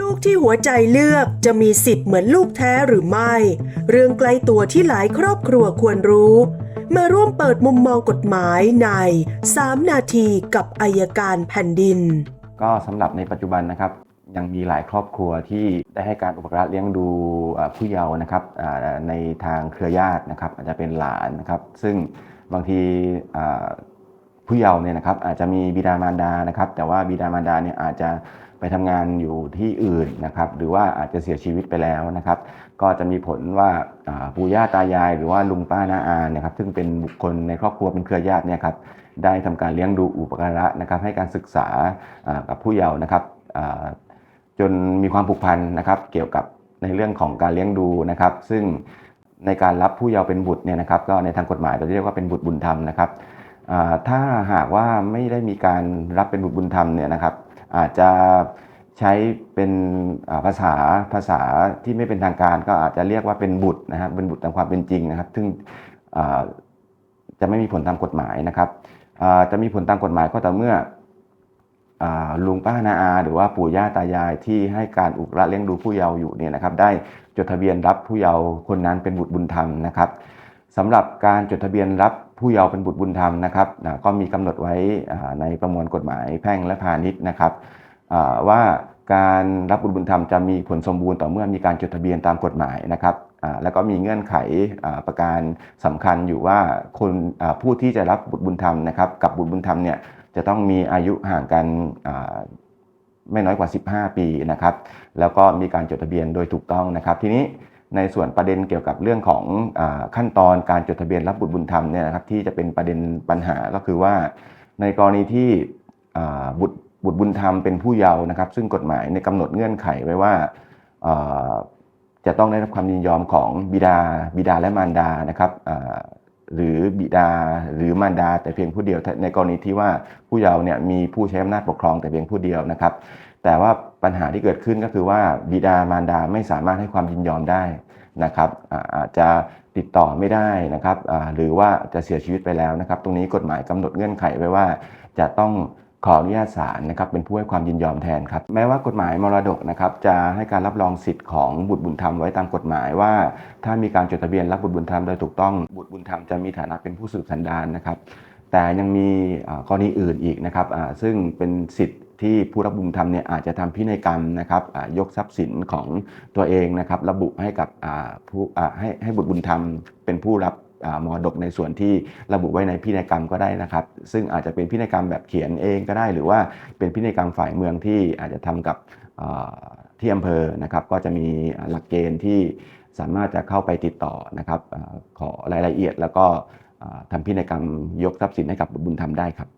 ลูกที่หัวใจเลือกจะมีสิทธิ์เหมือนลูกแท้หรือไม่ เรื่องใกล้ตัวที่หลายครอบครัวควรรู้ มาร่วมเปิดมุมมองกฎหมายใน 3 นาทีกับอายการแผ่นดิน ก็สำหรับในปัจจุบันนะครับ ยังมีหลายครอบครัวที่ได้ให้การอุปการะเลี้ยงดูผู้เยาว์นะครับในทางเครือญาตินะครับ อาจจะเป็นหลานนะครับ ซึ่งบางที ผู้เยาว์เนี่ยนะครับอาจจะมีบิดามารดานะครับ แต่ว่าบิดามารดาเนี่ยอาจจะไปทำงานอยู่ที่อื่นนะครับ หรือว่าอาจจะเสียชีวิตไปแล้วนะครับ ก็จะมีผลว่าปู่ย่าตายาย หรือว่าลุงป้าน้าอานะครับ ซึ่งเป็นบุคคลในครอบครัวเป็นเครือญาติเนี่ยครับได้ทำการเลี้ยงดูอุปการะนะครับ ให้การศึกษากับผู้เยาว์นะครับจนมีความผูกพันนะครับ เกี่ยวกับในเรื่องของการเลี้ยงดูนะครับ ซึ่งในการรับผู้เยาว์เป็นบุตรเนี่ยนะครับ ก็ในทางกฎหมายเราเรียกว่าเป็นบุตรบุญธรรมนะครับ ถ้าหากว่าไม่ได้มีการรับเป็นบุตรบุญธรรมเนี่ยนะครับอาจจะใช้เป็นภาษาภาษาที่ไม่เป็นทางการก็อาจจะเรียกว่าเป็นบุตรนะครับเป็นบุตรตามความเป็นจริงนะครับ ซึ่งจะไม่มีผลตามกฎหมายนะครับจะมีผลตามกฎหมายก็ต่อเมื่อลุงป้านาอา หรือว่าปู่ย่าตายายที่ให้การอุปกระเลี้ยงดูผู้เยาว์อยู่เนี่ยนะครับได้จดทะเบียนรับผู้เยาว์คนนั้นเป็นบุตรบุญธรรมนะครับสำหรับการจดทะเบียนรับ ผู้เยาว์เป็นบุตรบุญธรรมนะครับก็มีกำหนดไว้ในประมวลกฎหมายแพ่งและพาณิชย์นะครับว่าการรับบุตรบุญธรรมจะมีผลสมบูรณ์ต่อเมื่อมีการจดทะเบียนตามกฎหมายนะครับแล้วก็มีเงื่อนไขประการสำคัญอยู่ว่าคนผู้ที่จะรับบุตรบุญธรรมนะครับกับบุตรบุญธรรมเนี่ยจะต้องมีอายุห่างกันไม่น้อยกว่า 15 ปีนะครับ แล้วก็มีการจดทะเบียนโดยถูกต้องนะครับ ทีนี้ ในส่วนประเด็นเกี่ยวกับเรื่องของอขั้นตอนการจดทะเบียนรับบุตรบุญธรรมเนี่ยนะครับที่จะเป็นประเด็นปัญหาก็คือว่า ในกรณีที่บุตรบุตรบุญธรรมเป็นผู้เยาว์นะครับ ซึ่งกฎหมายในกำหนดเงื่อนไขไว้ว่าจะต้องได้รับความยินยอมของบิดาบิดาและมารดานะครับ หรือบิดาหรือมารดาแต่เพียงผู้เดียวในกรณีที่ว่าผู้เยาว์เนี่ยมีผู้ใช้อำนาจปกครองแต่เพียงผู้เดียวนะครับ แต่ว่าปัญหาที่เกิดขึ้นก็คือว่าบิดามารดาไม่สามารถให้ความยินยอมได้นะครับอาจจะติดต่อไม่ได้นะครับหรือว่าจะเสียชีวิตไปแล้วนะครับ ตรงนี้กฎหมายกำหนดเงื่อนไขไว้ว่าจะต้อง ขออนุญาตศาลนะครับเป็นผู้ให้ความยินยอมแทนครับแม้ว่ากฎหมายมรดกนะครับจะให้การรับรองสิทธิ์ของบุตรบุญธรรมไว้ตามกฎหมายว่า ถ้ามีการจดทะเบียนรับบุตรบุญธรรมโดยถูกต้องบุตรบุญธรรมจะมีฐานะเป็นผู้สืบสันดานนะครับ แต่ยังมีกรณีอื่นอีกนะครับซึ่งเป็นสิทธิ์ที่ผู้รับบุญธรรมเนี่ยอาจจะทำพินัยกรรมนะครับยกทรัพย์สินของตัวเองนะครับ ระบุให้กับผู้ให้ให้บุตรบุญธรรมเป็นผู้รับ มรดกในส่วนที่ระบุไว้ในพินัยกรรมก็ได้นะครับ ซึ่งอาจจะเป็นพินัยกรรมแบบเขียนเองก็ได้ หรือว่าเป็นพินัยกรรมฝ่ายเมืองที่อาจจะทำกับที่อำเภอนะครับก็จะมีหลักเกณฑ์ที่สามารถจะเข้าไปติดต่อนะครับขอรายละเอียดแล้วก็อ่าทำพินัยกรรมยกทรัพย์สินให้กับบุญธรรมได้ครับ